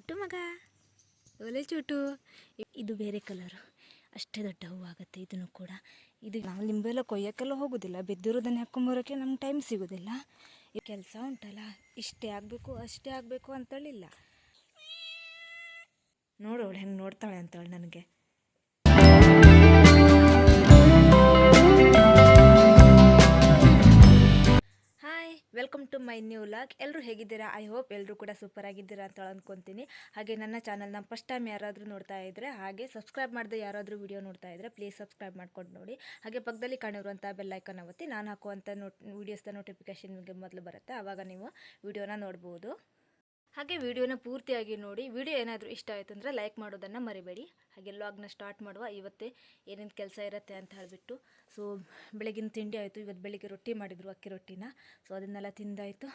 ಚೋಟು ಮಗ. ಒಲೆ ಚೂಟು. ಇದು ಬೇರೆ ಕಲರು ಅಷ್ಟೇ ದೊಡ್ಡ ಹೂವಾಗುತ್ತೆ ಇದನ್ನು ಕೂಡ. ಇದು ನಾವು ಲಿಂಬೆಲ್ಲ ಕೊಯ್ಯೋಕ್ಕೆಲ್ಲ ಹೋಗೋದಿಲ್ಲ. ಬಿದ್ದಿರೋದನ್ನು ಹಾಕೊಂಬರೋಕ್ಕೆ ನಮ್ಗೆ ಟೈಮ್ ಸಿಗೋದಿಲ್ಲ. ಈ ಕೆಲಸ ಉಂಟಲ್ಲ. ಇಷ್ಟೇ ಆಗಬೇಕು, ಅಷ್ಟೇ ಆಗಬೇಕು ಅಂತೇಳಿಲ್ಲ. ನೋಡು ಅವಳು ಹೆಂಗೆ ನೋಡ್ತಾಳೆ ಅಂತೇಳಿ ನನಗೆ. Welcome to my new log ಎಲ್ಲರೂ ಹೇಗಿದ್ದೀರಾ? ಐ ಹೋಪ್ ಎಲ್ಲರೂ ಕೂಡ ಸೂಪರ್ ಆಗಿದ್ದೀರಾ ಅಂತ ಅಂದ್ಕೊತೀನಿ ಹಾಗೆ ನನ್ನ ಚಾನಲ್ನ ಫಸ್ಟ್ ಟೈಮ್ ಯಾರಾದರೂ ನೋಡ್ತಾ ಇದ್ದರೆ ಹಾಗೆ ಸಬ್ಸ್ಕ್ರೈಬ್ ಮಾಡದೆ ಯಾರಾದರೂ ವಿಡಿಯೋ ನೋಡ್ತಾ ಇದ್ದರೆ ಪ್ಲೀಸ್ ಸಬ್ಸ್ಕ್ರೈಬ್ ಮಾಡ್ಕೊಂಡು ನೋಡಿ. ಹಾಗೆ ಪಕ್ಕದಲ್ಲಿ ಕಾಣಿರುವಂಥ ಬೆಲ್ಲೈಕನ್ ಒತ್ತಿ ನಾನು ಹಾಕುವಂಥ ನೋಟ್ ವೀಡಿಯೋಸ್ದ ನಿಮಗೆ ಮೊದಲು ಬರುತ್ತೆ. ಆವಾಗ ನೀವು ವಿಡಿಯೋನ ನೋಡ್ಬೋದು. ಹಾಗೆ ವಿಡಿಯೋನ ಪೂರ್ತಿಯಾಗಿ ನೋಡಿ, ವಿಡಿಯೋ ಏನಾದರೂ ಇಷ್ಟ ಆಯಿತು ಅಂದರೆ ಲೈಕ್ ಮಾಡೋದನ್ನು ಮರಿಬೇಡಿ. ಹಾಗೆ ಲಾಗ್ನ ಸ್ಟಾರ್ಟ್ ಮಾಡುವ, ಇವತ್ತೇ ಏನೇನು ಕೆಲಸ ಇರುತ್ತೆ ಅಂತ ಹೇಳಿಬಿಟ್ಟು. ಸೊ ಬೆಳಗಿನ ತಿಂಡಿ ಆಯಿತು, ಇವತ್ತು ಬೆಳಿಗ್ಗೆ ರೊಟ್ಟಿ ಮಾಡಿದರು ಅಕ್ಕಿ ರೊಟ್ಟಿನ. ಸೊ ಅದನ್ನೆಲ್ಲ ತಿಂದಾಯಿತು.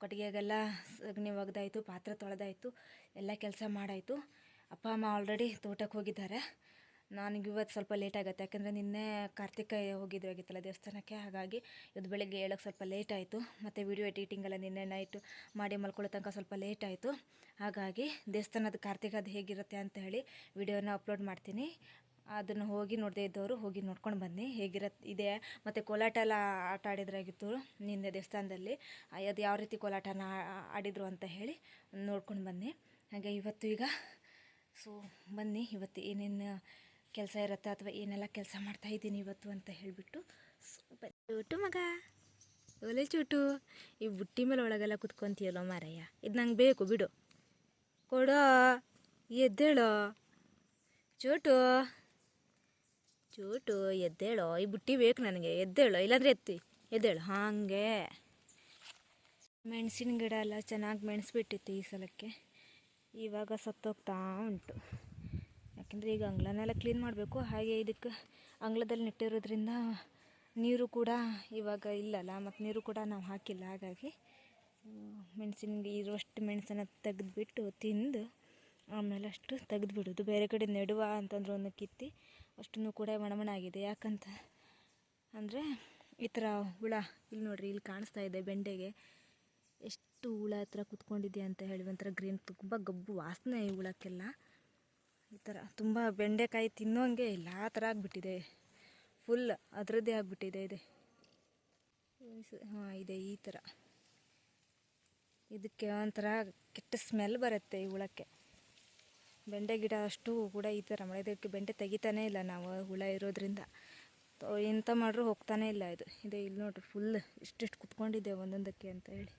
ಕೊಟ್ಟಿಗೆಗೆಲ್ಲ ಸಗಣಿ ಒಗ್ದಾಯಿತು ಪಾತ್ರೆ ತೊಳೆದಾಯಿತು, ಎಲ್ಲ ಕೆಲಸ ಮಾಡಾಯಿತು. ಅಪ್ಪ, ಅಮ್ಮ ಆಲ್ರೆಡಿ ತೋಟಕ್ಕೆ ಹೋಗಿದ್ದಾರೆ. ನನಗೆ ಇವತ್ತು ಸ್ವಲ್ಪ ಲೇಟ್ ಆಗುತ್ತೆ. ಯಾಕೆಂದರೆ ನಿನ್ನೆ ಕಾರ್ತಿಕ ಹೋಗಿದ್ರು ಆಗಿತ್ತಲ್ಲ ದೇವಸ್ಥಾನಕ್ಕೆ, ಹಾಗಾಗಿ ಇವತ್ತು ಬೆಳಗ್ಗೆ ಹೇಳೋಕ್ಕೆ ಸ್ವಲ್ಪ ಲೇಟ್ ಆಯಿತು. ಮತ್ತು ವಿಡಿಯೋ ಎಡಿಟಿಂಗ್ ಎಲ್ಲ ನಿನ್ನೆ ನೈಟು ಮಾಡಿ ಮಲ್ಕೊಳ್ಳೋ ತನಕ ಸ್ವಲ್ಪ ಲೇಟ್ ಆಯಿತು. ಹಾಗಾಗಿ ದೇವಸ್ಥಾನದ ಕಾರ್ತಿಕ ಅದು ಹೇಗಿರುತ್ತೆ ಅಂತ ಹೇಳಿ ವಿಡಿಯೋನ ಅಪ್ಲೋಡ್ ಮಾಡ್ತೀನಿ. ಅದನ್ನು ಹೋಗಿ ನೋಡದೇ ಇದ್ದವರು ಹೋಗಿ ನೋಡ್ಕೊಂಡು ಬನ್ನಿ. ಹೇಗಿರತ್ತೆ ಇದೆ. ಮತ್ತು ಕೋಲಾಟ ಎಲ್ಲ ಆಟ ಆಡಿದ್ರಾಗಿತ್ತು ನಿನ್ನೆ ದೇವಸ್ಥಾನದಲ್ಲಿ? ಅದು ಯಾವ ರೀತಿ ಕೋಲಾಟನ ಆಡಿದರು ಅಂತ ಹೇಳಿ ನೋಡ್ಕೊಂಡು ಬನ್ನಿ. ಹಾಗೆ ಇವತ್ತು ಈಗ ಸೊ ಬನ್ನಿ. ಇವತ್ತು ಏನೇನು ಕೆಲಸ ಇರುತ್ತೆ ಅಥವಾ ಏನೆಲ್ಲ ಕೆಲಸ ಮಾಡ್ತಾ ಇದ್ದೀನಿ ಇವತ್ತು ಅಂತ ಹೇಳಿಬಿಟ್ಟು ಚೂಟು ಮಗ. ಒಲೆ ಚೂಟು. ಈ ಬುಟ್ಟಿ ಮೇಲೆ ಒಳಗೆಲ್ಲ ಕುತ್ಕೊಂತೀಯಲ್ಲೋ ಮಾರಯ್ಯ. ಇದು ನಂಗೆ ಬೇಕು ಬಿಡು. ಕೊಡೋ ಎದ್ದೇಳೋ. ಚೂಟು. ಚೂಟು ಎದ್ದೇಳೋ. ಈ ಬುಟ್ಟಿ ಬೇಕು ನನಗೆ. ಎದ್ದೇಳೋ ಇಲ್ಲಾಂದ್ರೆ ಎತ್ತಿ. ಎದ್ದೇಳು ಹಾಗೆ. ಮೆಣಸಿನ ಗಿಡ ಎಲ್ಲ ಚೆನ್ನಾಗಿ ಮೆಣಸಿಬಿಟ್ಟಿತ್ತು ಈ ಸಲಕ್ಕೆ. ಇವಾಗ ಸತ್ತೋಗ್ತಾ ಉಂಟು. ಯಾಕೆಂದರೆ ಈಗ ಅಂಗಳನೆಲ್ಲ ಕ್ಲೀನ್ ಮಾಡಬೇಕು. ಹಾಗೆ ಇದಕ್ಕೆ ಅಂಗಳದಲ್ಲಿ ನೆಟ್ಟಿರೋದ್ರಿಂದ ನೀರು ಕೂಡ ಇವಾಗ ಇಲ್ಲಲ್ಲ, ಮತ್ತು ನೀರು ಕೂಡ ನಾವು ಹಾಕಿಲ್ಲ. ಹಾಗಾಗಿ ಮೆಣಸಿನ ಇರುವಷ್ಟು ಮೆಣಸನ್ನು ತೆಗೆದುಬಿಟ್ಟು ತಿಂದು ಆಮೇಲೆ ಅಷ್ಟು ತೆಗೆದ್ಬಿಡೋದು. ಬೇರೆ ಕಡೆ ನೆಡುವ ಅಂತಂದ್ರೆ ಒಂದು ಕಿತ್ತಿ ಅಷ್ಟನ್ನು ಕೂಡ ಒಣಮಣ ಆಗಿದೆ. ಯಾಕಂತ ಅಂದರೆ ಈ ಥರ ಹುಳ ಇಲ್ಲಿ ನೋಡ್ರಿ ಇಲ್ಲಿ ಕಾಣಿಸ್ತಾ ಇದೆ ಬೆಂಡೆಗೆ. ಎಷ್ಟು ಹುಳ ಹತ್ರ ಕುತ್ಕೊಂಡಿದೆ ಅಂತ ಹೇಳಿ ಒಂಥರ ಗ್ರೀನ್, ತುಂಬ ಗಬ್ಬು ವಾಸನೆ ಈ ಹುಳಕ್ಕೆಲ್ಲ. ಈ ಥರ ತುಂಬ ಬೆಂಡೆಕಾಯಿ ತಿನ್ನೋಂಗೆ ಇಲ್ಲ, ಆ ಥರ ಆಗಿಬಿಟ್ಟಿದೆ. ಫುಲ್ ಅದರದ್ದೇ ಆಗಿಬಿಟ್ಟಿದೆ ಇದೆ. ಹಾಂ, ಇದೆ ಈ ಥರ. ಇದಕ್ಕೆ ಒಂಥರ ಕೆಟ್ಟ ಸ್ಮೆಲ್ ಬರುತ್ತೆ ಈ ಹುಳಕ್ಕೆ. ಬೆಂಡೆ ಗಿಡ ಅಷ್ಟು ಕೂಡ ಈ ಥರ ಮಳೆ ಇದಕ್ಕೆ ಬೆಂಡೆ ತೆಗಿತಾನೇ ಇಲ್ಲ ನಾವು, ಹುಳ ಇರೋದ್ರಿಂದ. ಎಂಥ ಮಾಡ್ರೂ ಹೋಗ್ತಾನೇ ಇಲ್ಲ ಇದು. ಇದೆ ಇಲ್ಲಿ ನೋಡ್ರಿ ಫುಲ್ ಇಷ್ಟಿಷ್ಟು ಕುತ್ಕೊಂಡಿದ್ದೆ ಒಂದೊಂದಕ್ಕೆ ಅಂತ ಹೇಳಿ.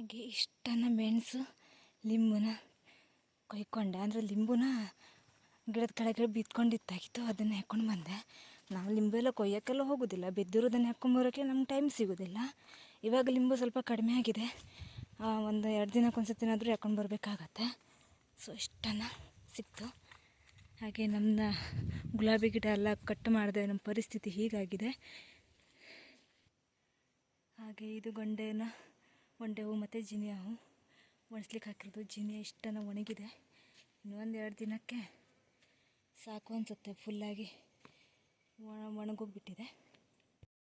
ಹಾಗೆ ಇಷ್ಟನ್ನು ಮೆಣಸು, ಲಿಂಬುನ ಕೊಯ್ಕೊಂಡೆ. ಅಂದರೆ ಲಿಂಬುನ ಗಿಡದ ಕೆಳಗಡೆ ಬಿತ್ಕೊಂಡಿತ್ತಾಗಿತ್ತು ಅದನ್ನು ಹಾಕ್ಕೊಂಡು ಬಂದೆ. ನಾವು ಲಿಂಬೆಲ್ಲ ಕೊಯ್ಯೋಕ್ಕೆಲ್ಲ ಹೋಗೋದಿಲ್ಲ. ಬಿದ್ದಿರೋದನ್ನು ಹಾಕ್ಕೊಂಬರೋಕ್ಕೆ ನಮ್ಗೆ ಟೈಮ್ ಸಿಗೋದಿಲ್ಲ. ಇವಾಗ ಲಿಂಬು ಸ್ವಲ್ಪ ಕಡಿಮೆ ಆಗಿದೆ. ಒಂದು ಎರಡು ದಿನಕ್ಕೆ ಒಂದು ಸತಿನಾದರೂ ಹಾಕ್ಕೊಂಡು ಬರಬೇಕಾಗತ್ತೆ. ಸೊ ಇಷ್ಟನ್ನು ಸಿಕ್ತು. ಹಾಗೆ ನಮ್ಮ ಗುಲಾಬಿ ಗಿಡ ಎಲ್ಲ ಕಟ್ ಮಾಡಿದೆ ನಮ್ಮ ಪರಿಸ್ಥಿತಿ ಹೀಗಾಗಿದೆ. ಹಾಗೆ ಇದು ಗೊಂಡೆನ ಗೊಂಡೆ ಹೂವು ಮತ್ತು ಜಿನಿಯ ಒಣಸ್ಲಿಕ್ಕೆ ಹಾಕಿರೋದು ಜಿನಿಯ ಇಷ್ಟನ ಒಣಗಿದೆ. ಇನ್ನೊಂದು ಎರಡು ದಿನಕ್ಕೆ ಸಾಕು ಅನಿಸುತ್ತೆ ಫುಲ್ಲಾಗಿ ಒಣ, ಒಣಗೋಗ್ಬಿಟ್ಟಿದೆ.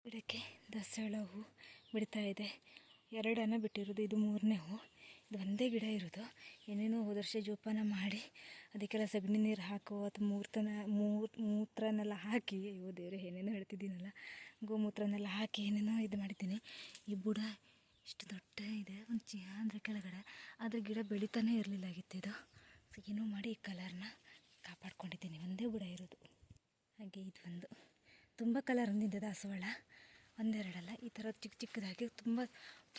ಗಿಡಕ್ಕೆ ದಸಳ ಹೂ ಬಿಡ್ತಾ ಇದೆ. ಎರಡನ್ನ ಬಿಟ್ಟಿರೋದು, ಇದು ಮೂರನೇ ಹೂವು ಇದು ಒಂದೇ ಗಿಡ ಇರೋದು. ಏನೇನೋ ಹೋದ ಜೋಪಾನ ಮಾಡಿ ಅದಕ್ಕೆಲ್ಲ ಸಗಣಿ ನೀರು ಹಾಕೋ ಅಥವಾ ಮೂರ್ತನ, ಮೂರ್, ಮೂತ್ರನೆಲ್ಲ ಹಾಕಿ, ಅಯ್ಯೋ ದೇವ್ರೆ, ಏನೇನೋ ಹೇಳ್ತಿದ್ದೀನಲ್ಲ. ಗೋಮೂತ್ರನೆಲ್ಲ ಹಾಕಿ ಏನೇನೋ ಇದು ಮಾಡಿದ್ದೀನಿ. ಈ ಬುಡ ಇಷ್ಟು ದೊಡ್ಡ ಇದೆ, ಒಂದು ಚಿಹ ಅಂದರೆ ಕೆಳಗಡೆ. ಆದರೆ ಗಿಡ ಬೆಳಿತಾನೆ ಇರಲಿಲ್ಲಾಗಿತ್ತು ಇದು. ಏನೋ ಮಾಡಿ ಈ ಕಲರ್ನ ಕಾಪಾಡ್ಕೊಂಡಿದ್ದೀನಿ. ಒಂದೇ ಬುಡ ಇರೋದು. ಹಾಗೆ ಇದು ಒಂದು. ತುಂಬ ಕಲರ್ ಹೊಂದಿದೆ ದಾಸವಾಳ ಒಂದೆರಡಲ್ಲ. ಈ ಥರ ಚಿಕ್ಕ ಚಿಕ್ಕದಾಗಿ ತುಂಬ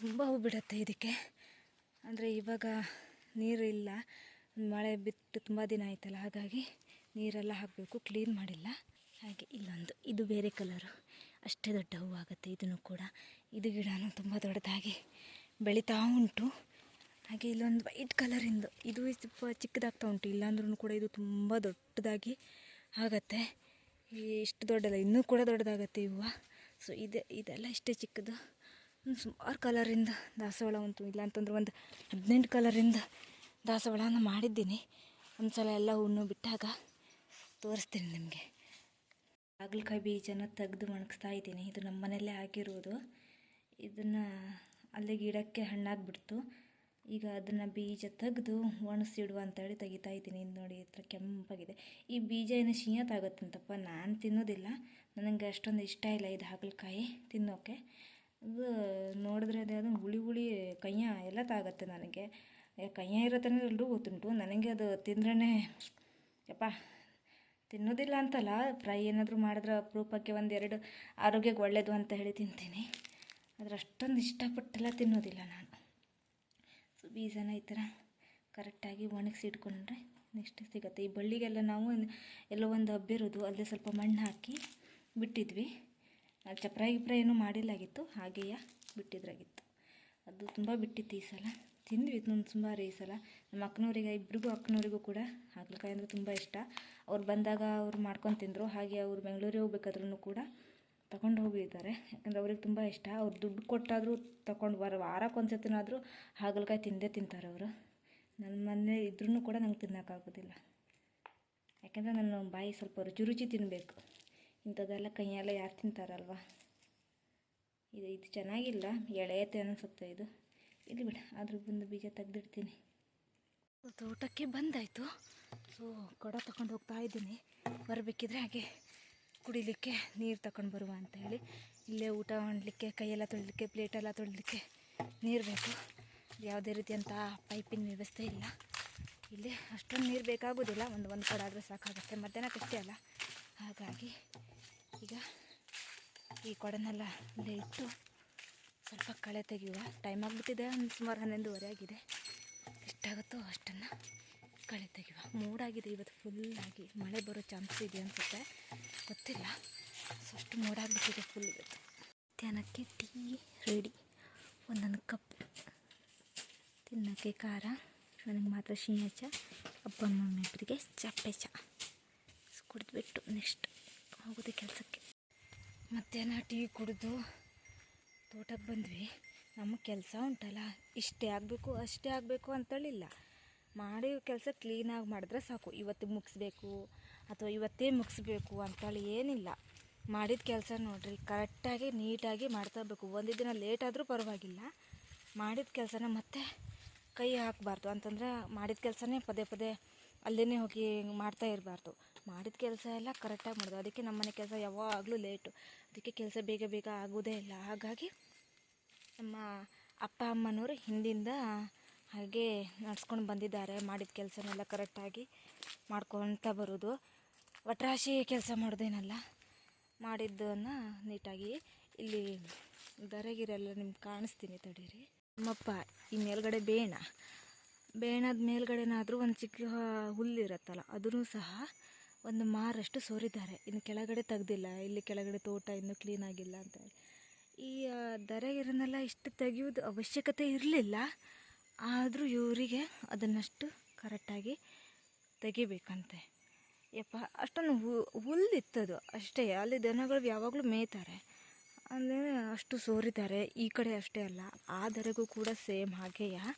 ತುಂಬ ಹೂ ಬಿಡುತ್ತೆ ಇದಕ್ಕೆ. ಅಂದರೆ ಇವಾಗ ನೀರು ಇಲ್ಲ. ಮಳೆ ಬಿಟ್ಟು ತುಂಬ ದಿನ ಆಯ್ತಲ್ಲ, ಹಾಗಾಗಿ ನೀರೆಲ್ಲ ಹಾಕಬೇಕು ಕ್ಲೀನ್ ಮಾಡಿಲ್ಲ. ಹಾಗೆ ಇಲ್ಲೊಂದು. ಇದು ಬೇರೆ ಕಲರು ಅಷ್ಟೇ ದೊಡ್ಡ ಹೂವಾಗುತ್ತೆ ಇದನ್ನು ಕೂಡ. ಇದು ಗಿಡನೂ ತುಂಬ ದೊಡ್ಡದಾಗಿ ಬೆಳೀತಾ ಉಂಟು. ಹಾಗೆ ಇಲ್ಲೊಂದು ವೈಟ್ ಕಲರಿಂದು ಇದು. ಸ್ವಲ್ಪ ಚಿಕ್ಕದಾಗ್ತಾ ಉಂಟು. ಇಲ್ಲಾಂದ್ರೂ ಕೂಡ ಇದು ತುಂಬ ದೊಡ್ಡದಾಗಿ ಆಗತ್ತೆ. ಇಷ್ಟು ದೊಡ್ಡಲ್ಲ ಇನ್ನೂ ಕೂಡ ದೊಡ್ಡದಾಗತ್ತೆ ಹೂವು ಸೊ ಇದೆ, ಇದೆಲ್ಲ ಇಷ್ಟೇ ಚಿಕ್ಕದು. ಸುಮಾರು ಕಲರಿಂದ ದಾಸವಾಳ ಉಂಟು. ಇಲ್ಲ ಅಂತಂದ್ರೆ ಒಂದು ಹದಿನೆಂಟು ಕಲರಿಂದ ದಾಸವಾಳನ ಮಾಡಿದ್ದೀನಿ. ಒಂದು ಸಲ ಎಲ್ಲ ಹಣ್ಣು ಬಿಟ್ಟಾಗ ತೋರಿಸ್ತೀನಿ ನಿಮಗೆ. ಹಾಗಲಕಾಯಿ ಬೀಜನ ತೆಗೆದು ಒಣಗಿಸ್ತಾ ಇದ್ದೀನಿ. ಇದು ನಮ್ಮ ಮನೆಯಲ್ಲೇ ಆಗಿರೋದು. ಇದನ್ನು ಅಲ್ಲೇ ಗಿಡಕ್ಕೆ ಹಣ್ಣಾಗ್ಬಿಡ್ತು. ಈಗ ಅದನ್ನು ಬೀಜ ತೆಗೆದು ಒಣಸಿಡುವ ಅಂತೇಳಿ ತೆಗಿತಾ ಇದ್ದೀನಿ. ಇದು ನೋಡಿ, ಈ ಕೆಂಪಾಗಿದೆ. ಈ ಬೀಜ ಏನು ಶೀಯತ್ತಾಗುತ್ತಂತಪ್ಪ ನಾನು ತಿನ್ನೋದಿಲ್ಲ. ನನಗೆ ಅಷ್ಟೊಂದು ಇಷ್ಟ ಇಲ್ಲ ಇದು ಹಾಗಲಕಾಯಿ ತಿನ್ನೋಕ್ಕೆ ಅದು ನೋಡಿದ್ರೆ ಅದು ಹುಳಿ ಹುಳಿ ಕೈಯ ಎಲ್ಲ ತಾಗತ್ತೆ ನನಗೆ. ಕೈಯ್ಯ ಕೈಯ ಇರತ್ತನೇ ಎಲ್ಲರೂ ಗೊತ್ತುಂಟು. ನನಗೆ ಅದು ತಿಂದ್ರೇ ಯಪ್ಪ, ತಿನ್ನೋದಿಲ್ಲ ಅಂತಲ್ಲ. ಫ್ರೈ ಏನಾದರೂ ಮಾಡಿದ್ರೆ ಅಪರೂಪಕ್ಕೆ ಒಂದೆರಡು ಆರೋಗ್ಯಕ್ಕೆ ಒಳ್ಳೆಯದು ಅಂತ ಹೇಳಿ ತಿಂತೀನಿ. ಆದರೆ ಅಷ್ಟೊಂದು ಇಷ್ಟಪಟ್ಟೆಲ್ಲ ತಿನ್ನೋದಿಲ್ಲ ನಾನು. ಸೊ ಬೀಜನ ಈ ಥರ ಕರೆಕ್ಟಾಗಿ ಒಣಗಿಸಿ ಇಟ್ಕೊಂಡ್ರೆ ನೆಕ್ಸ್ಟ್ ಸಿಗುತ್ತೆ. ಈ ಬಳ್ಳಿಗೆಲ್ಲ ನಾವು ಎಲ್ಲೋ ಒಂದು ಹಬ್ಬಿರೋದು, ಅಲ್ಲೇ ಸ್ವಲ್ಪ ಮಣ್ಣು ಹಾಕಿ ಬಿಟ್ಟಿದ್ವಿ. ಚಪ್ರ ಗಿಪ್ರ ಏನೂ ಮಾಡಿಲ್ಲಾಗಿತ್ತು, ಹಾಗೆಯೇ ಬಿಟ್ಟಿದ್ರಾಗಿತ್ತು. ಅದು ತುಂಬ ಬಿಟ್ಟಿತ್ತು ಈ ಸಲ. ತಿಂದ್ವಿ ಒಂದು ಸುಮಾರು ಈ ಸಲ. ನಮ್ಮ ಅಕ್ಕನವರಿಗೆ ಇಬ್ಬರಿಗೂ ಅಕ್ಕನವರಿಗೂ ಕೂಡ ಹಾಗಲಕಾಯಿ ಅಂದರೆ ತುಂಬ ಇಷ್ಟ. ಅವ್ರು ಬಂದಾಗ ಅವ್ರು ಮಾಡ್ಕೊಂಡು ತಿಂದರು. ಹಾಗೆ ಅವ್ರು ಬೆಂಗಳೂರಿಗೆ ಹೋಗ್ಬೇಕಾದ್ರೂ ಕೂಡ ತಗೊಂಡು ಹೋಗಿದ್ದಾರೆ. ಯಾಕಂದರೆ ಅವ್ರಿಗೆ ತುಂಬ ಇಷ್ಟ. ಅವ್ರು ದುಡ್ಡು ಕೊಟ್ಟಾದರೂ ತಗೊಂಡು ಬರೋ ವಾರಕ್ಕೆ ಒಂದು ಸತಿನಾದರೂ ಹಾಗಲಕಾಯಿ ತಿಂದೇ ತಿಂತಾರೆ ಅವರು. ನನ್ನ ಮನೆ ಇದ್ರೂ ಕೂಡ ನಂಗೆ ತಿನ್ನೋಕ್ಕಾಗೋದಿಲ್ಲ ಯಾಕೆಂದರೆ ನನ್ನ ಬಾಯಿ ಸ್ವಲ್ಪ ರುಚಿ ರುಚಿ ತಿನ್ನಬೇಕು ಇಂಥದ್ದೆಲ್ಲ ಕೈಯೆಲ್ಲ ಯಾರು ತಿಂತಾರಲ್ವ? ಇದು ಇದು ಚೆನ್ನಾಗಿಲ್ಲ. ಎಳೆಯತ್ತೆ ಅನಿಸುತ್ತೆ ಇದು. ಇಲ್ಲಿ ಬಿಡ ಅದ್ರ ಬಂದು ಬೀಜ ತೆಗ್ದಿಡ್ತೀನಿ. ತೋಟಕ್ಕೆ ಬಂದಾಯಿತು. ಸೊ ಕೊಡ ತಗೊಂಡು ಹೋಗ್ತಾ ಇದ್ದೀನಿ. ಬರಬೇಕಿದ್ರೆ ಹಾಗೆ. ಕುಡಿಲಿಕ್ಕೆ ನೀರು ತಗೊಂಡು ಬರುವ ಅಂತ ಹೇಳಿ. ಇಲ್ಲೇ ಊಟ ಮಾಡಲಿಕ್ಕೆ, ಕೈಯೆಲ್ಲ ತೊಳಲಿಕ್ಕೆ, ಪ್ಲೇಟೆಲ್ಲ ತೊಳಲಿಕ್ಕೆ ನೀರು ಬೇಕು. ಯಾವುದೇ ರೀತಿಯಂಥ ಪೈಪಿನ ವ್ಯವಸ್ಥೆ ಇಲ್ಲ. ಇಲ್ಲಿ ಅಷ್ಟೊಂದು ನೀರು ಬೇಕಾಗೋದಿಲ್ಲ. ಒಂದು ಒಂದು ಕಡೆ ಆದರೆ ಸಾಕಾಗುತ್ತೆ. ಮಧ್ಯಾಹ್ನಕ್ಕಷ್ಟೇ ಅಲ್ಲ. ಹಾಗಾಗಿ ಈಗ ಈ ಕೊಡನೆಲ್ಲ ಇಲ್ಲೇ ಇಟ್ಟು ಸ್ವಲ್ಪ ಕಳೆ ತೆಗೆಯುವ ಟೈಮ್ ಆಗಿಬಿಟ್ಟಿದೆ. ಸುಮಾರು ಹನ್ನೊಂದುವರೆ ಆಗಿದೆ. ಎಷ್ಟಾಗುತ್ತೋ ಅಷ್ಟನ್ನು ಕಳೆ ತೆಗೆಯುವ. ಮೋಡಾಗಿದೆ. ಇವತ್ತು ಫುಲ್ಲಾಗಿ ಮಳೆ ಬರೋ ಚಾನ್ಸ್ ಇದೆ ಅನಿಸುತ್ತೆ. ಗೊತ್ತಿಲ್ಲ. ಸೊ ಅಷ್ಟು ಮೋಡಾಗಿಬಿಟ್ಟಿದೆ ಫುಲ್ ಇವತ್ತು. ಮಧ್ಯಾಹ್ನಕ್ಕೆ ಟೀ ರೆಡಿ ಒಂದೊಂದು ಕಪ್ ತಿನ್ನೋಕ್ಕೆ ಖಾರ. ನನಗೆ ಮಾತ್ರ ಚ. ಅಪ್ಪ ಮಮ್ಮಿ ಇಬ್ಬರಿಗೆ ಚಪ್ಪೆ ಚ. ಕುಡಿದ್ಬಿಟ್ಟು ನೆಕ್ಸ್ಟ್ ಹೋಗೋದು ಕೆಲಸಕ್ಕೆ. ಮಧ್ಯಾಹ್ನ ಟೀ ಕುಡಿದು ತೋಟಕ್ಕೆ ಬಂದ್ವಿ. ನಮಗೆ ಕೆಲಸ ಉಂಟಲ್ಲ. ಇಷ್ಟೇ ಆಗಬೇಕು, ಅಷ್ಟೇ ಆಗಬೇಕು ಅಂತೇಳಿಲ್ಲ. ಮಾಡಿ ಕೆಲಸ ಕ್ಲೀನಾಗಿ ಮಾಡಿದ್ರೆ ಸಾಕು. ಇವತ್ತು ಮುಗಿಸ್ಬೇಕು ಅಥವಾ ಇವತ್ತೇ ಮುಗಿಸ್ಬೇಕು ಅಂತೇಳಿ ಏನಿಲ್ಲ. ಮಾಡಿದ ಕೆಲಸ ನೋಡಿರಿ ಕರೆಕ್ಟಾಗಿ ನೀಟಾಗಿ ಮಾಡ್ತಾ ಇರಬೇಕು. ಒಂದು ದಿನ ಲೇಟ್ ಆದರೂ ಪರವಾಗಿಲ್ಲ. ಮಾಡಿದ ಕೆಲಸನ ಮತ್ತೆ ಕೈ ಹಾಕಬಾರ್ದು. ಅಂತಂದರೆ ಮಾಡಿದ ಕೆಲಸನೇ ಪದೇ ಪದೇ ಅಲ್ಲೇ ಹೋಗಿ ಮಾಡ್ತಾ ಇರಬಾರ್ದು. ಮಾಡಿದ ಕೆಲಸ ಎಲ್ಲ ಕರೆಕ್ಟಾಗಿ ಮಾಡೋದು. ಅದಕ್ಕೆ ನಮ್ಮನೆ ಕೆಲಸ ಯಾವಾಗಲೂ ಲೇಟು ಅದಕ್ಕೆ ಕೆಲಸ ಬೇಗ ಬೇಗ ಆಗೋದೇ ಇಲ್ಲ. ಹಾಗಾಗಿ ನಮ್ಮ ಅಪ್ಪ ಅಮ್ಮನವರು ಹಿಂದಿಂದ ಹಾಗೆ ನಡ್ಸ್ಕೊಂಡು ಬಂದಿದ್ದಾರೆ, ಮಾಡಿದ ಕೆಲಸನೆಲ್ಲ ಕರೆಕ್ಟಾಗಿ ಮಾಡ್ಕೊತ ಬರೋದು. ಒಟ್ರಾಶಿ ಕೆಲಸ ಮಾಡೋದೇನಲ್ಲ, ಮಾಡಿದ್ದನ್ನು ನೀಟಾಗಿ ಇಲ್ಲಿ ದರೆಗಿರೆಲ್ಲ ನಿಮ್ಗೆ ಕಾಣಿಸ್ತೀನಿ ತಡೀರಿ. ನಮ್ಮಪ್ಪ ಈ ಮೇಲ್ಗಡೆ ಬೇಣ. ಬೇಣದ ಮೇಲ್ಗಡೆನಾದರೂ ಒಂದು ಚಿಕ್ಕ ಹುಲ್ಲಿರುತ್ತಲ್ಲ, ಅದನ್ನು ಸಹ ಒಂದು ಮಾರಷ್ಟು ಸೋರಿದ್ದಾರೆ. ಇನ್ನು ಕೆಳಗಡೆ ತೆಗ್ದಿಲ್ಲ, ಇಲ್ಲಿ ಕೆಳಗಡೆ ತೋಟ ಇನ್ನೂ ಕ್ಲೀನಾಗಿಲ್ಲ ಅಂತ ಈ ದರೆಗಿರನ್ನೆಲ್ಲ ಇಷ್ಟು ತೆಗೆಯೋದು ಅವಶ್ಯಕತೆ ಇರಲಿಲ್ಲ. ಆದರೂ ಇವರಿಗೆ ಅದನ್ನಷ್ಟು ಕರೆಕ್ಟಾಗಿ ತೆಗಿಬೇಕಂತೆ. ಯಪ್ಪ, ಅಷ್ಟೊಂದು ಹುಲ್ಲಿತ್ತದು ಅಷ್ಟೇ. ಅಲ್ಲಿ ದನಗಳು ಯಾವಾಗಲೂ ಮೇಯ್ತಾರೆ. ಅಂದರೆ ಅಷ್ಟು ಸೋರಿದ್ದಾರೆ. ಈ ಕಡೆ ಅಷ್ಟೇ ಅಲ್ಲ. ಆ ಕೂಡ ಸೇಮ್ ಹಾಗೆಯೇ.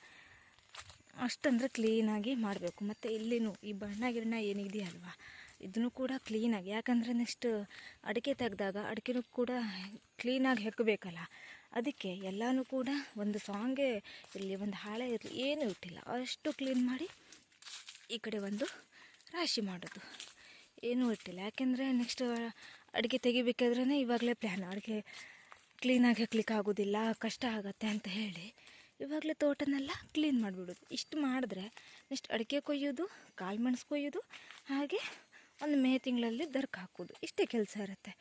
ಅಷ್ಟಂದರೆ ಕ್ಲೀನಾಗಿ ಮಾಡಬೇಕು. ಮತ್ತು ಇಲ್ಲಿನೂ ಈ ಬಣ್ಣ ಗಿಣ್ಣ ಏನಿದೆಯಲ್ವ? ಇದನ್ನು ಕೂಡ ಕ್ಲೀನಾಗಿ ಯಾಕಂದರೆ ನೆಕ್ಸ್ಟ್ ಅಡಿಕೆ ತೆಗೆದಾಗ ಅಡಿಕೆನೂ ಕೂಡ ಕ್ಲೀನಾಗಿ ಹೆಕ್ಕಬೇಕಲ್ಲ ಅದಕ್ಕೆ ಎಲ್ಲನೂ ಕೂಡ ಒಂದು ಸಾಂಗೆ ಇರಲಿ ಒಂದು ಹಾಳೆ ಇರಲಿ, ಏನೂ ಇಟ್ಟಿಲ್ಲ. ಅಷ್ಟು ಕ್ಲೀನ್ ಮಾಡಿ ಈ ಕಡೆ ಒಂದು ರಾಶಿ ಮಾಡೋದು. ಏನೂ ಇಟ್ಟಿಲ್ಲ. ಯಾಕೆಂದರೆ ನೆಕ್ಸ್ಟ್ ಅಡುಗೆ ತೆಗಿಬೇಕಾದ್ರೇ ಇವಾಗಲೇ ಪ್ಲ್ಯಾನ್ ಅಡುಗೆ ಕ್ಲೀನಾಗಿ ಹಾಕ್ಲಿಕ್ಕೆ ಆಗೋದಿಲ್ಲ, ಕಷ್ಟ ಆಗತ್ತೆ ಅಂತ ಹೇಳಿ ಇವಾಗಲೇ ತೋಟನೆಲ್ಲ ಕ್ಲೀನ್ ಮಾಡಿಬಿಡೋದು. ಇಷ್ಟು ಮಾಡಿದ್ರೆ ನೆಕ್ಸ್ಟ್ ಅಡಿಕೆ ಕೊಯ್ಯೋದು, ಕಾಳು ಮೆಣಸು ಕೊಯ್ಯೋದು, ಹಾಗೆ ಒಂದು ಮೇ ತಿಂಗಳಲ್ಲಿ ದರ್ಕ್ ಹಾಕೋದು ಇಷ್ಟೇ ಕೆಲಸ ಇರುತ್ತೆ.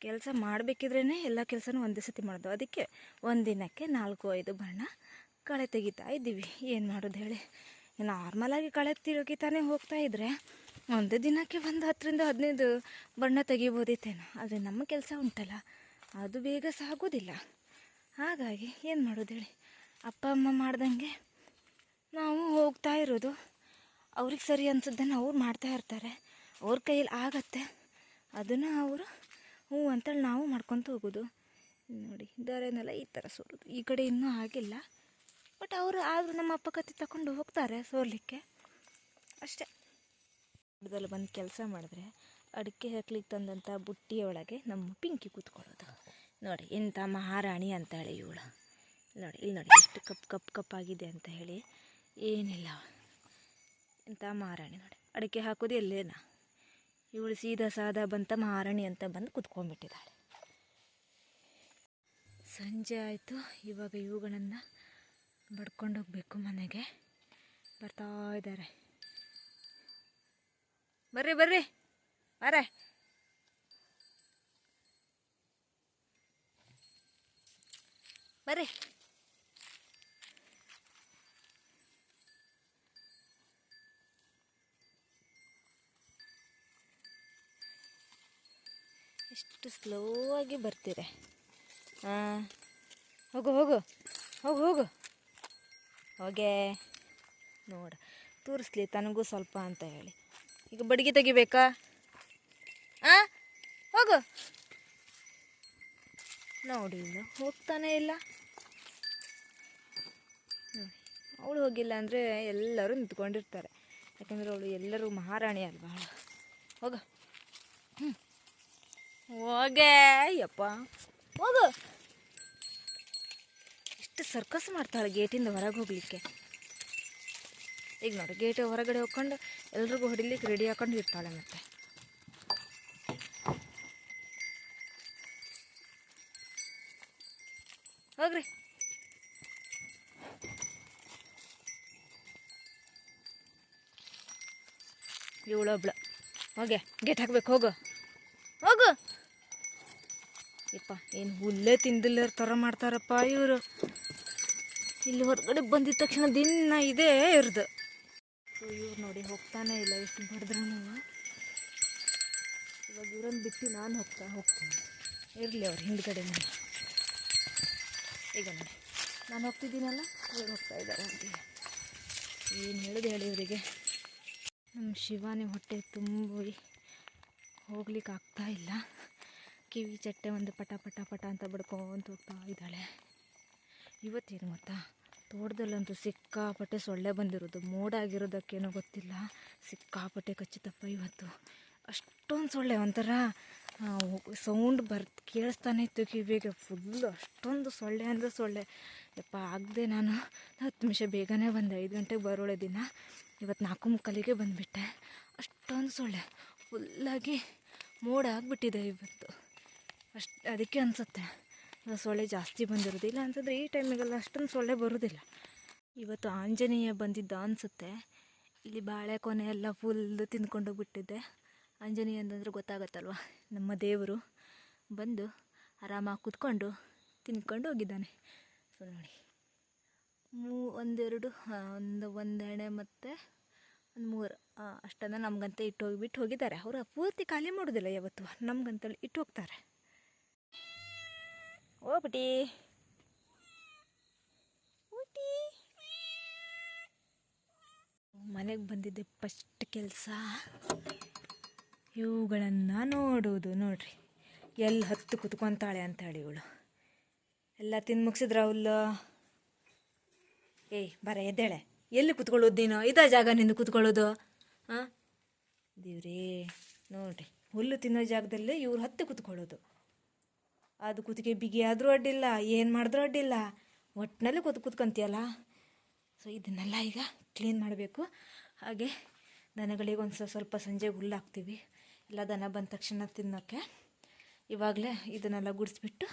ಕೆಲಸ ಮಾಡಬೇಕಿದ್ರೇ ಎಲ್ಲ ಕೆಲಸನೂ ಒಂದೇ ಸತಿ ಮಾಡೋದು. ಅದಕ್ಕೆ ಒಂದು ದಿನಕ್ಕೆ ನಾಲ್ಕು, ಐದು ಬಣ್ಣ ಕಳೆ ತೆಗಿತಾ ಇದ್ದೀವಿ. ಏನು ಮಾಡೋದು ಹೇಳಿ? ನಾರ್ಮಲಾಗಿ ಕಳೆ ತಿರುಗಿತಾನೆ ಹೋಗ್ತಾ ಇದ್ದರೆ ಒಂದು ದಿನಕ್ಕೆ ಒಂದು ಹತ್ತರಿಂದ ಹದಿನೈದು ಬಣ್ಣ ತೆಗಿಬೋದಿತ್ತೇನೋ. ಆದರೆ ನಮ್ಮ ಕೆಲಸ ಉಂಟಲ್ಲ. ಅದು ಬೇಗ ಸಾಗೋದಿಲ್ಲ ಹಾಗಾಗಿ ಏನು ಮಾಡೋದು ಹೇಳಿ? ಅಪ್ಪ, ಅಮ್ಮ ಮಾಡ್ದಂಗೆ ನಾವು ಹೋಗ್ತಾ ಇರೋದು. ಅವ್ರಿಗೆ ಸರಿ ಅನ್ಸದ್ದನ್ನು ಅವ್ರು ಮಾಡ್ತಾ ಇರ್ತಾರೆ. ಅವ್ರ ಕೈಯಲ್ಲಿ ಆಗತ್ತೆ. ಅದನ್ನು ಅವರು ಹ್ಞೂ ಅಂತೇಳಿ ನಾವು ಮಾಡ್ಕೊತ ಹೋಗೋದು. ನೋಡಿ ದಾರೆನೆಲ್ಲ ಈ ಥರ ಸೋರೋದು. ಈ ಕಡೆ ಇನ್ನೂ ಆಗಿಲ್ಲ. ಬಟ್ ಅವರು ಆದರೂ ನಮ್ಮ ಅಪ್ಪ ಕತ್ತಿ ತಗೊಂಡು ಹೋಗ್ತಾರೆ ಸೋರ್ಲಿಕ್ಕೆ. ಅಷ್ಟೇ. ಗಿಡದಲ್ಲಿ ಬಂದು ಕೆಲಸ ಮಾಡಿದ್ರೆ ಅಡಿಕೆ ಹಾಕ್ಲಿಕ್ಕೆ ತಂದಂಥ ಬುಟ್ಟಿಯ ಒಳಗೆ ನಮ್ಮ ಪಿಂಕಿ ಕೂತ್ಕೊಳ್ಳೋದು. ನೋಡಿ, ಇಂಥ ಮಹಾರಾಣಿ ಅಂತ ಹೇಳಿ ಇವಳು. ನೋಡಿ, ಇಲ್ಲಿ ನೋಡಿ, ಎಷ್ಟು ಕಪ್ ಕಪ್ ಕಪ್ಪಾಗಿದೆ ಅಂತ ಹೇಳಿ. ಏನಿಲ್ಲ ಇಂಥ ಮಹಾರಾಣಿ ನೋಡಿ. ಅಡಿಕೆ ಹಾಕೋದು ಎಲ್ಲೇನ? ಇವಳು ಸೀದಾ ಸಾದಾ ಬಂತ ಮಹಾರಾಣಿ ಅಂತ ಬಂದು ಕುತ್ಕೊಂಡ್ಬಿಟ್ಟಿದ್ದಾಳೆ. ಸಂಜೆ ಆಯಿತು. ಇವಾಗ ಇವುಗಳನ್ನು ಬಡ್ಕೊಂಡು ಹೋಗ್ಬೇಕು ಮನೆಗೆ. ಬರ್ತಾ ಇದ್ದಾರೆ. ಬರ್ರಿ ಬರ್ರಿ. ಬರ. ಬರ್ರಿ. ಸ್ಲೋ ಆಗಿ ಬರ್ತೀರಿ ಹಾಂ ಹೋಗು ಹೋಗು ಹೋಗು ಹೋಗು. ಹೋಗೆ. ನೋಡ, ತೋರಿಸ್ಲಿ ತನಗೂ ಸ್ವಲ್ಪ ಅಂತ ಹೇಳಿ. ಈಗ ಬಡಿಗೆ ತೆಗಿಬೇಕಾ? ಆ, ಹೋಗು. ನೋಡಿ ಇಲ್ಲ ಹೋಗ್ತಾನೆ ಇಲ್ಲ. ಅವಳು ಹೋಗಿಲ್ಲ ಅಂದರೆ ಎಲ್ಲರೂ ನಿಂತ್ಕೊಂಡಿರ್ತಾರೆ. ಯಾಕಂದರೆ ಅವಳು ಎಲ್ಲರೂ ಮಹಾರಾಣಿ ಅಲ್ವಾ ಹೋಗು. ಹ್ಞೂ ಹೋಗೆ ಯಪ್ಪ ಹೋಗು. ಎಷ್ಟು ಸರ್ಕಸ್ ಮಾಡ್ತಾಳೆ ಗೇಟಿಂದ ಹೊರಗೆ ಹೋಗ್ಲಿಕ್ಕೆ. ಈಗ ನೋಡಿ, ಗೇಟ್ ಹೊರಗಡೆ ಹೋಗ್ಕೊಂಡು ಎಲ್ರಿಗೂ ಹೊಡಿಲಿಕ್ಕೆ ರೆಡಿ ಹಾಕೊಂಡು ಇರ್ತಾಳೆ ಮತ್ತೆ. ಹೋಗ್ರಿ. ಇವಳೊಬ್ಳು ಹೋಗೆ, ಗೇಟ್ ಹಾಕ್ಬೇಕು, ಹೋಗು. ಹೋಗು. ಯಪ್ಪ, ಏನು ಹುಲ್ಲೇ ತಿಂದಿಲ್ಲ ಥರ ಮಾಡ್ತಾರಪ್ಪ ಇವರು. ಇಲ್ಲಿ ಹೊರಗಡೆ ಬಂದಿದ ತಕ್ಷಣ ದಿನ ಇದೇ ಇರ್ದು. ಇವ್ರು ನೋಡಿ ಹೋಗ್ತಾನೆ ಇಲ್ಲ, ಎಷ್ಟು ಬಡಿದ್ರು ಇವಾಗ ಇವ್ರನ್ನ ಬಿಟ್ಟು ನಾನು ಹೋಗ್ತಾ ಹೋಗ್ತೀನಿ. ಇರಲಿ ಅವ್ರು ಹಿಂದ್ಗಡೆ ಈಗ ನಾನು ಹೋಗ್ತಿದ್ದೀನಲ್ಲ, ಇವ್ರು ಹೋಗ್ತಾ ಇದ್ದಾರೆ ಅಂತ ಏನು ಹೇಳಿದೆ ಹೇಳಿ ಇವರಿಗೆ. ನಮ್ಮ ಶಿವಾನಿ ಹೊಟ್ಟೆ ತುಂಬಿ ಹೋಗ್ಲಿಕ್ಕೆ ಆಗ್ತಾ ಇಲ್ಲ. ಕಿವಿ ಚಟ್ಟೆ ಒಂದು ಪಟ ಪಟ ಪಟ ಅಂತ ಬಡ್ಕೊಂತ ಹೋಗ್ತಾ ಇದ್ದಾಳೆ. ಇವತ್ತೇನು ಗೊತ್ತಾ? ತೋಟದಲ್ಲಂತೂ ಸಿಕ್ಕಾಪಟ್ಟೆ ಸೊಳ್ಳೆ ಬಂದಿರೋದು. ಮೋಡ ಆಗಿರೋದಕ್ಕೇನೋ ಗೊತ್ತಿಲ್ಲ. ಸಿಕ್ಕಾಪಟ್ಟೆ ಖಚಿತಪ್ಪ ಇವತ್ತು. ಅಷ್ಟೊಂದು ಸೊಳ್ಳೆ ಒಂಥರ ಸೌಂಡ್ ಬರ್ ಕೇಳಿಸ್ತಾನೆ ಇತ್ತು ಕಿವಿಗೆ. ಫುಲ್ಲು ಅಷ್ಟೊಂದು ಸೊಳ್ಳೆ ಅಂದರೆ ಸೊಳ್ಳೆ. ಯಪ್ಪ, ಆಗದೆ ನಾನು ಹತ್ತು ನಿಮಿಷ ಬೇಗನೆ ಬಂದೆ. ಐದು ಗಂಟೆಗೆ ಬರೋಳೆ ದಿನ. ಇವತ್ತು ನಾಲ್ಕು ಮುಕ್ಕಲಿಗೆ ಬಂದುಬಿಟ್ಟೆ. ಅಷ್ಟೊಂದು ಸೊಳ್ಳೆ. ಫುಲ್ಲಾಗಿ ಮೋಡ ಆಗಿಬಿಟ್ಟಿದೆ ಇವತ್ತು. ಅಷ್ಟು, ಅದಕ್ಕೆ ಅನಿಸುತ್ತೆ. ಸೊಳ್ಳೆ ಜಾಸ್ತಿ ಬಂದಿರೋದು. ಇಲ್ಲ ಅಂತಂದರೆ ಈ ಟೈಮಿಗೆಲ್ಲ ಅಷ್ಟೊಂದು ಸೊಳ್ಳೆ ಬರೋದಿಲ್ಲ. ಇವತ್ತು ಆಂಜನೇಯ ಬಂದಿದ್ದ ಅನಿಸುತ್ತೆ. ಇಲ್ಲಿ ಬಾಳೆ ಕೊನೆ ಎಲ್ಲ ಫುಲ್ ತಿಂದ್ಕೊಂಡೋಗ್ಬಿಟ್ಟಿದ್ದೆ ಆಂಜನೇಯ ಅಂತಂದ್ರೆ ಗೊತ್ತಾಗತ್ತಲ್ವ? ನಮ್ಮ ದೇವರು ಬಂದು ಆರಾಮಾಗಿ ಕೂತ್ಕೊಂಡು ತಿಂದ್ಕೊಂಡು ಹೋಗಿದ್ದಾನೆ. ಸೊ ನೋಡಿ. ಮೂ, ಒಂದೆರಡು ಒಂದು, ಒಂದೆಣೆ ಮತ್ತು ಒಂದು ಮೂರು ಅಷ್ಟನ್ನು ನಮಗಂತ ಇಟ್ಟು ಹೋಗಿಬಿಟ್ಟು ಹೋಗಿದ್ದಾರೆ. ಅವರು ಪೂರ್ತಿ ಖಾಲಿ ಮಾಡೋದಿಲ್ಲ ಯಾವತ್ತು. ನಮ್ಗಂತೇಳಿ ಇಟ್ಟು ಹೋಗ್ತಾರೆ. ಓ, ಪುಟಿ. ಊಟಿ ಮನೆಗೆ ಬಂದಿದ್ದೆ ಫಸ್ಟ್ ಕೆಲಸ. ಇವುಗಳನ್ನು ನೋಡೋದು ನೋಡ್ರಿ. ಎಲ್ಲಿ ಹತ್ತು ಕುತ್ಕೊತಾಳೆ ಅಂತ ಹೇಳಿ ಇವಳು. ಎಲ್ಲ ತಿಂದು ಮುಗಿಸಿದ್ರ ಅವಳು? ಏಯ್, ಬರ ಎದ್ದೇಳೆ. ಎಲ್ಲಿ ಕುತ್ಕೊಳ್ಳೋದು ನೀನು? ಇದ ಜಾಗ ನಿಂದು ಕುತ್ಕೊಳ್ಳೋದು? ಹಾಂ ದೇವ್ರೇ, ನೋಡ್ರಿ, ಹುಲ್ಲು ತಿನ್ನೋ ಜಾಗದಲ್ಲೇ ಇವ್ರು ಹತ್ತು ಕುತ್ಕೊಳ್ಳೋದು. ಅದು ಕುತ್ತಿಗೆ ಬಿಗಿ ಆದರೂ ಅಡ್ಡಿಲ್ಲ, ಏನು ಮಾಡಿದ್ರೂ ಅಡ್ಡಿಲ್ಲ. ಒಟ್ಟಿನಲ್ಲಿ ಕೂತ್, ಕೂತ್ಕೊಂತೀಯಲ್ಲ? ಸೊ ಇದನ್ನೆಲ್ಲ ಈಗ ಕ್ಲೀನ್ ಮಾಡಬೇಕು. ಹಾಗೆ ದನಗಳಿಗೆ ಒಂದು ಸ್ವಲ್ಪ ಸಂಜೆ ಹುಲ್ಲು ಹಾಕ್ತೀವಿ. ಎಲ್ಲ ದನ ಬಂದ ತಕ್ಷಣ ತಿನ್ನೋಕ್ಕೆ ಇವಾಗಲೇ ಇದನ್ನೆಲ್ಲ ಗುಡಿಸ್ಬಿಟ್ಟು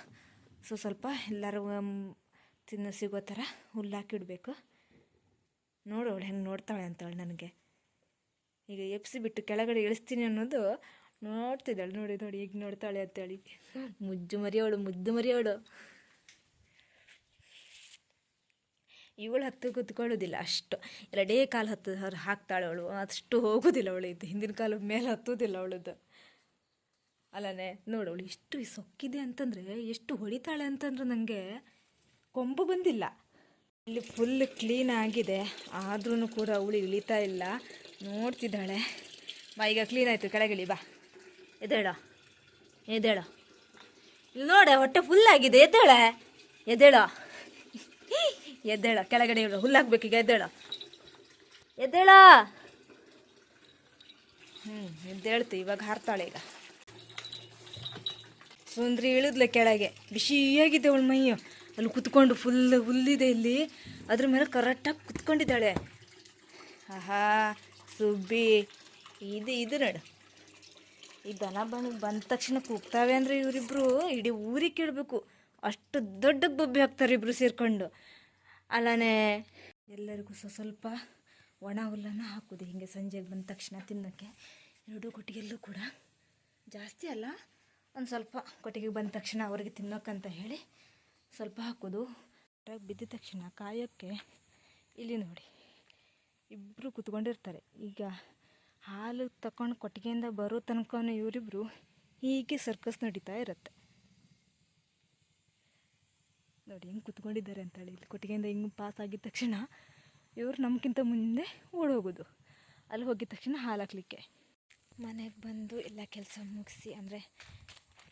ಸೊ ಸ್ವಲ್ಪ ಎಲ್ಲರೂ ತಿನ್ನೋ, ಸಿಗೋ ಥರ ಹುಲ್ಲು ಹಾಕಿಡಬೇಕು ನೋಡು ಅವಳು ಹೆಂಗೆ ನೋಡ್ತಾಳೆ ಅಂತವಳು ನನಗೆ. ಈಗ ಎಪ್ಸಿ ಬಿಟ್ಟು ಕೆಳಗಡೆ ಇಳಿಸ್ತೀನಿ ಅನ್ನೋದು ನೋಡ್ತಿದ್ದಾಳೆ. ನೋಡಿ ನೋಡಿ ಈಗ ನೋಡ್ತಾಳೆ ಅಂತೇಳಿ. ಮುಜ್ಜು ಮರಿಯವಳು, ಮುದ್ದು ಮರಿಯವಳು. ಇವಳು ಹತ್ತು ಕೂತ್ಕೊಳ್ಳೋದಿಲ್ಲ, ಅಷ್ಟು. ಎರಡೇ ಕಾಲು ಹತ್ತು ಹಾಕ್ತಾಳೆ ಅವಳು. ಅಷ್ಟು ಹೋಗೋದಿಲ್ಲ ಅವಳು ಇದು. ಹಿಂದಿನ ಕಾಲ ಮೇಲೆ ಹತ್ತೋದಿಲ್ಲ ಅವಳದ್ದು ಅಲ್ಲನೇ, ನೋಡು, ಅವಳು ಎಷ್ಟು ಸೊಕ್ಕಿದೆ ಅಂತಂದರೆ, ಎಷ್ಟು ಹೊಡಿತಾಳೆ ಅಂತಂದ್ರೆ ನನಗೆ ಕೊಂಬು ಬಂದಿಲ್ಲ. ಇಲ್ಲಿ ಫುಲ್ ಕ್ಲೀನ್ ಆಗಿದೆ. ಆದ್ರೂ ಕೂಡ ಅವಳು ಇಳಿತಾ ಇಲ್ಲ. ನೋಡ್ತಿದ್ದಾಳೆ. ಬಾ, ಈಗ ಕ್ಲೀನ್ ಆಯಿತು. ಕೆಳಗಿಳಿ, ಬಾ. ಎದ್ದೇಳ. ಎದ್ದೇಳ. ಇಲ್ಲಿ ನೋಡೆ, ಹೊಟ್ಟೆ ಫುಲ್ ಆಗಿದೆ. ಎದ್ದೇಳೆ. ಎದ್ದೇಳ. ಎದ್ದೇಳ. ಕೆಳಗಡೆ ಇಳು ಈಗ. ಎದ್ದೇಳ. ಎದ್ದೇಳ. ಹ್ಞೂ ಎದ್ದೇಳ್ತು. ಇವಾಗ ಹಾರ್ತಾಳೆ ಈಗ. ಸುಂದ್ರಿ ಇಳಿದ್ಲೆ ಕೆಳಗೆ. ಬಿಸಿಯಾಗಿದೆ ಅವಳು ಮೈಯು. ಅಲ್ಲಿ ಕುತ್ಕೊಂಡು ಫುಲ್ ಹುಲ್ಲಿದೆ ಇಲ್ಲಿ. ಅದ್ರ ಮೇಲೆ ಕರೆಕ್ಟಾಗಿ ಕುತ್ಕೊಂಡಿದ್ದಾಳೆ. ಆಹಾ, ಸುಬ್ಬಿ. ಇದು ಇದು ನೋಡು. ಈ ದನ ಬಣ್ಣ ಬಂದ ತಕ್ಷಣ ಕೂಗ್ತಾವೆ ಅಂದರೆ ಇವರಿಬ್ಬರು ಇಡೀ ಊರಿಗೆ ಕೇಳಬೇಕು. ಅಷ್ಟು ದೊಡ್ಡ ಬೊಬ್ಬೆ ಹಾಕ್ತಾರೆ ಇಬ್ಬರು ಸೇರ್ಕೊಂಡು. ಅಲ್ಲನೇ ಎಲ್ಲರಿಗೂ ಸ್ವ ಸ್ವಲ್ಪ ಒಣ ಹುಲ್ಲನ್ನು ಹಾಕೋದು. ಹೀಗೆ ಸಂಜೆಗೆ ಬಂದ ತಕ್ಷಣ ತಿನ್ನೋಕ್ಕೆ ಎರಡು ಕೊಟ್ಟಿಗೆಲ್ಲೂ ಕೂಡ. ಜಾಸ್ತಿ ಅಲ್ಲ, ಒಂದು ಸ್ವಲ್ಪ ಕೊಟ್ಟಿಗೆ ಬಂದ ತಕ್ಷಣ ಅವ್ರಿಗೆ ತಿನ್ನೋಕ್ಕಂತ ಹೇಳಿ ಸ್ವಲ್ಪ ಹಾಕೋದು. ಟ್ರಕ್ ಬಿದ್ದ ತಕ್ಷಣ ಕಾಯೋಕ್ಕೆ ಇಲ್ಲಿ ನೋಡಿ. ಇಬ್ಬರು ಕೂತ್ಕೊಂಡಿರ್ತಾರೆ. ಈಗ ಹಾಲು ತಗೊಂಡು ಕೊಟ್ಟಿಗೆಯಿಂದ ಬರೋ ತನಕ ಇವರಿಬ್ಬರು ಹೀಗೆ ಸರ್ಕಸ್ ನಡೀತಾ ಇರುತ್ತೆ. ನೋಡಿ ಹೆಂಗೆ ಕೂತ್ಕೊಂಡಿದ್ದಾರೆ ಅಂತೇಳಿ ಇಲ್ಲಿ ಕೊಟ್ಟಿಗೆಯಿಂದ ಹಿಂಗೆ ಪಾಸ್ ಆಗಿದ ತಕ್ಷಣ ಇವರು ನಮಗಿಂತ ಮುಂದೆ ಓಡೋಗೋದು. ಅಲ್ಲಿ ಹೋಗಿದ ತಕ್ಷಣ ಹಾಲು ಹಾಕ್ಲಿಕ್ಕೆ. ಮನೆಗೆ ಬಂದು ಎಲ್ಲ ಕೆಲಸ ಮುಗಿಸಿ ಅಂದರೆ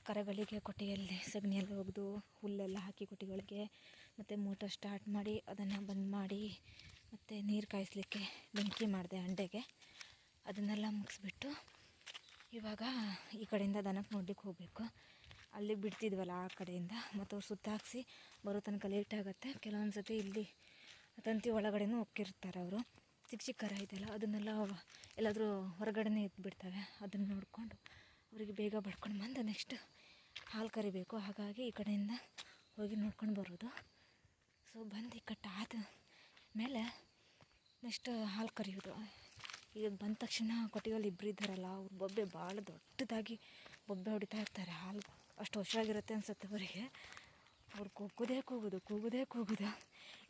ಕರಗಳಿಗೆ ಕೊಟ್ಟಿಗೆಯಲ್ಲಿ ಸಗಣಿಯೆಲ್ಲ ಒಗೆದು ಹುಲ್ಲೆಲ್ಲ ಹಾಕಿ ಕೊಟ್ಟಿಗೆಗಳಿಗೆ ಮತ್ತು ಮೋಟರ್ ಸ್ಟಾರ್ಟ್ ಮಾಡಿ ಅದನ್ನು ಬಂದ್ ಮಾಡಿ ಮತ್ತು ನೀರು ಕಾಯಿಸ್ಲಿಕ್ಕೆ ಬೆಂಕಿ ಮಾಡಿದೆ ಅಂಡೆಗೆ. ಅದನ್ನೆಲ್ಲ ಮುಗಿಸ್ಬಿಟ್ಟು ಇವಾಗ ಈ ಕಡೆಯಿಂದ ದನಕ್ಕೆ ನೋಡ್ಲಿಕ್ಕೆ ಹೋಗಬೇಕು. ಅಲ್ಲಿ ಬಿಡ್ತಿದ್ವಲ್ಲ ಆ ಕಡೆಯಿಂದ, ಮತ್ತು ಅವ್ರು ಸುತ್ತಾಕ್ಸಿ ಬರೋ ತನಕ ಲೇಟ್ ಆಗುತ್ತೆ. ಕೆಲವೊಂದು ಸತಿ ಇಲ್ಲಿ ತಂತಿ ಒಳಗಡೆನೂ ಒಕ್ಕಿರ್ತಾರೆ ಅವರು. ಚಿಕ್ಕ ಚಿಕ್ಕ ಕರ ಇದೆಯಲ್ಲ ಅದನ್ನೆಲ್ಲ ಎಲ್ಲಾದರೂ ಹೊರಗಡೆನೇ ಇದ್ಬಿಡ್ತವೆ ಅದನ್ನು ನೋಡಿಕೊಂಡು ಅವರಿಗೆ ಬೇಗ ಬಡ್ಕೊಂಡು ಬಂದು ನೆಕ್ಸ್ಟ್ ಹಾಲು ಕರಿಬೇಕು, ಹಾಗಾಗಿ ಈ ಕಡೆಯಿಂದ ಹೋಗಿ ನೋಡ್ಕೊಂಡು ಬರೋದು. ಸೊ ಬಂದು ಈ ಕಟ್ಟ ಆದ ಮೇಲೆ ನೆಕ್ಸ್ಟ್ ಹಾಲು ಕರಿಯೋದು. ಈಗ ಬಂದ ತಕ್ಷಣ ಕೊಟ್ಟಿಗೆಲ್ಲ ಇಬ್ಬರು ಇದ್ದಾರಲ್ಲ, ಅವ್ರ ಬೊಬ್ಬೆ ಭಾಳ ದೊಡ್ಡದಾಗಿ ಬೊಬ್ಬೆ ಹೊಡಿತಾ ಇರ್ತಾರೆ. ಹಾಲು ಅಷ್ಟು ಹುಷಾರಾಗಿರುತ್ತೆ ಅನ್ಸುತ್ತೆ ಅವರಿಗೆ. ಅವ್ರು ಕೂಗೋದೇ ಕೂಗೋದು ಕೂಗೋದೇ ಕೂಗೋದು.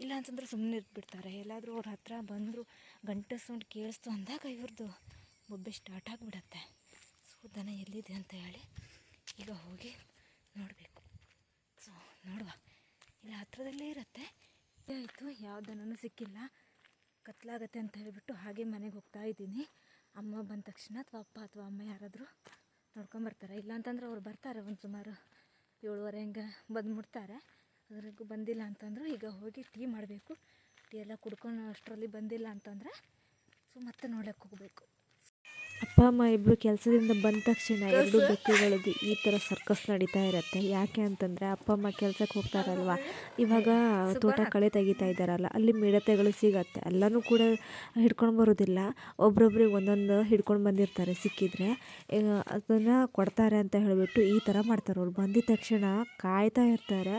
ಇಲ್ಲ ಅಂತಂದ್ರೆ ಸುಮ್ಮನೆ ಇಟ್ಬಿಡ್ತಾರೆ ಎಲ್ಲಾದರೂ ಅವ್ರ ಹತ್ರ ಬಂದರು ಗಂಟೆ ಸೌಂಡ್ ಕೇಳಿಸ್ತು ಅಂದಾಗ ಇವ್ರದ್ದು ಬೊಬ್ಬೆ ಸ್ಟಾರ್ಟ್ ಆಗಿಬಿಡತ್ತೆ. ಸೊ ದನ ಎಲ್ಲಿದೆ ಅಂತ ಹೇಳಿ ಈಗ ಹೋಗಿ ನೋಡಬೇಕು. ಸೊ, ನೋಡುವ. ಇಲ್ಲ, ಹತ್ರದಲ್ಲೇ ಇರುತ್ತೆ. ಆಯಿತು ಯಾವ ದನನೂ ಸಿಕ್ಕಿಲ್ಲ. ಕತ್ಲಾಗತ್ತೆ ಅಂತ ಹೇಳಿಬಿಟ್ಟು ಹಾಗೆ ಮನೆಗೆ ಹೋಗ್ತಾ ಇದ್ದೀನಿ. ಅಮ್ಮ ಬಂದ ತಕ್ಷಣ ಅಥವಾ ಅಪ್ಪ ಅಥವಾ ಅಮ್ಮ ಯಾರಾದರೂ ನೋಡ್ಕೊಂಬರ್ತಾರೆ. ಇಲ್ಲ ಅಂತಂದ್ರೆ ಅವ್ರು ಬರ್ತಾರೆ ಒಂದು ಸುಮಾರು ಏಳುವರೆ ಹಂಗೆ ಬಂದು ಮುಟ್ತಾರೆ. ಅದ್ರಿಗೂ ಬಂದಿಲ್ಲ ಅಂತಂದ್ರೆ ಈಗ ಹೋಗಿ ಟೀ ಮಾಡಬೇಕು. ಟೀ ಎಲ್ಲ ಕುಡ್ಕೊಂಡು ಅಷ್ಟರಲ್ಲಿ ಬಂದಿಲ್ಲ ಅಂತಂದರೆ, ಸೊ, ಮತ್ತೆ ನೋಡೋಕ್ಕೆ ಹೋಗಬೇಕು. ಅಪ್ಪ ಅಮ್ಮ ಇಬ್ಬರು ಕೆಲಸದಿಂದ ಬಂದ ತಕ್ಷಣ ಎರಡು ಬೆಕ್ಕುಗಳದ್ದು ಈ ಥರ ಸರ್ಕಸ್ ನಡೀತಾ ಇರುತ್ತೆ. ಯಾಕೆ ಅಂತಂದರೆ ಅಪ್ಪ ಅಮ್ಮ ಕೆಲಸಕ್ಕೆ ಹೋಗ್ತಾರಲ್ವ? ಇವಾಗ ತೋಟ ಕಳೆ ತೆಗಿತಾ ಇದ್ದಾರಲ್ಲ ಅಲ್ಲಿ ಮಿಡತೆಗಳು ಸಿಗತ್ತೆ. ಎಲ್ಲನೂ ಕೂಡ ಹಿಡ್ಕೊಂಡು ಬರೋದಿಲ್ಲ. ಒಬ್ರೊಬ್ರಿಗೆ ಒಂದೊಂದು ಹಿಡ್ಕೊಂಡು ಬಂದಿರ್ತಾರೆ ಸಿಕ್ಕಿದ್ರೆ. ಅದನ್ನು ಕೊಡ್ತಾರೆ ಅಂತ ಹೇಳಿಬಿಟ್ಟು ಈ ಥರ ಮಾಡ್ತಾರೆ. ಅವ್ರು ಬಂದಿದ ತಕ್ಷಣ ಕಾಯ್ತಾ ಇರ್ತಾರೆ.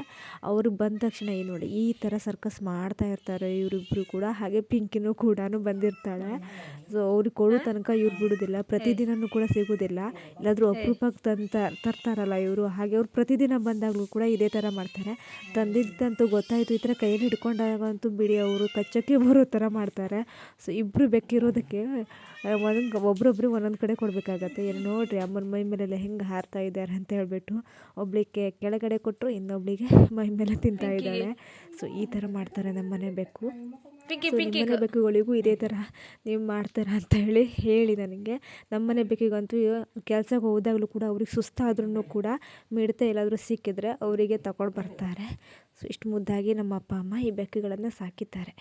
ಅವ್ರಿಗೆ ಬಂದ ತಕ್ಷಣ ಏನು ನೋಡಿ ಈ ಥರ ಸರ್ಕಸ್ ಮಾಡ್ತಾ ಇರ್ತಾರೆ ಇವರಿಬ್ಬರು ಕೂಡ. ಹಾಗೆ ಪಿಂಕಿನೂ ಕೂಡ ಬಂದಿರ್ತಾಳೆ. ಸೊ ಅವ್ರಿಗೆ ಕೊಡೋ ತನಕ ಇವ್ರು ಬಿಡೋದಿಲ್ಲ. ಪ್ರತಿದಿನನೂ ಕೂಡ ಸಿಗೋದಿಲ್ಲ ಇಲ್ಲಾದರೂ ಅಪರೂಪಕ್ಕೆ ತಂತ ತರ್ತಾರಲ್ಲ ಇವರು ಹಾಗೆ ಅವ್ರು ಪ್ರತಿದಿನ ಬಂದಾಗಲೂ ಕೂಡ ಇದೇ ಥರ ಮಾಡ್ತಾರೆ. ತಂದಿದ್ದಂತೂ ಗೊತ್ತಾಯಿತು ಈ ಥರ ಕೈಯಲ್ಲಿ ಹಿಡ್ಕೊಂಡಾಗಂತೂ ಬಿಡಿ ಅವರು ಕಚ್ಚಕ್ಕೆ ಬರೋ ಥರ ಮಾಡ್ತಾರೆ. ಸೊ ಇಬ್ಬರು ಬೆಕ್ಕಿರೋದಕ್ಕೆ ಒಂದೊಂದು ಒಬ್ರೊಬ್ರಿಗೆ ಒಂದೊಂದು ಕಡೆ ಕೊಡಬೇಕಾಗತ್ತೆ. ಏನು ನೋಡಿರಿ ಅಮ್ಮನ ಮೈ ಮೇಲೆಲ್ಲ ಹೆಂಗೆ ಹಾರ್ತಾ ಇದ್ದಾರೆ ಅಂತ ಹೇಳಿಬಿಟ್ಟು ಒಬ್ಳಿಗೆ ಕೆಳಗಡೆ ಕೊಟ್ಟರು ಇನ್ನೊಬ್ಳಿಗೆ ಮೈ ಮೇಲೆ ತಿಂತಾ ಇದ್ದಾಳೆ. ಸೊ ಈ ಥರ ಮಾಡ್ತಾರೆ ನಮ್ಮ ಮನೆ ಬೆಕ್ಕು. ಪಿಂಕಿ ನಿಮ್ಮನೆ ಬೆಕ್ಕುಗಳಿಗೂ ಇದೇ ಥರ ನೀವು ಮಾಡ್ತೀರಾ ಅಂತ ಹೇಳಿ ಹೇಳಿ ನನಗೆ. ನಮ್ಮನೆ ಬೆಕ್ಕಿಗಂತೂ ಕೆಲಸಕ್ಕೆ ಹೋದಾಗಲೂ ಕೂಡ ಅವ್ರಿಗೆ ಸುಸ್ತಾದ್ರೂ ಕೂಡ ಮಿಡತೆ ಎಲ್ಲಾದರೂ ಸಿಕ್ಕಿದ್ರೆ ಅವರಿಗೆ ತಗೊಂಡು ಬರ್ತಾರೆ. ಸೊ ಇಷ್ಟು ಮುದ್ದಾಗಿ ನಮ್ಮ ಅಪ್ಪ ಅಮ್ಮ ಈ ಬೆಕ್ಕುಗಳನ್ನು ಸಾಕಿದ್ದಾರೆ.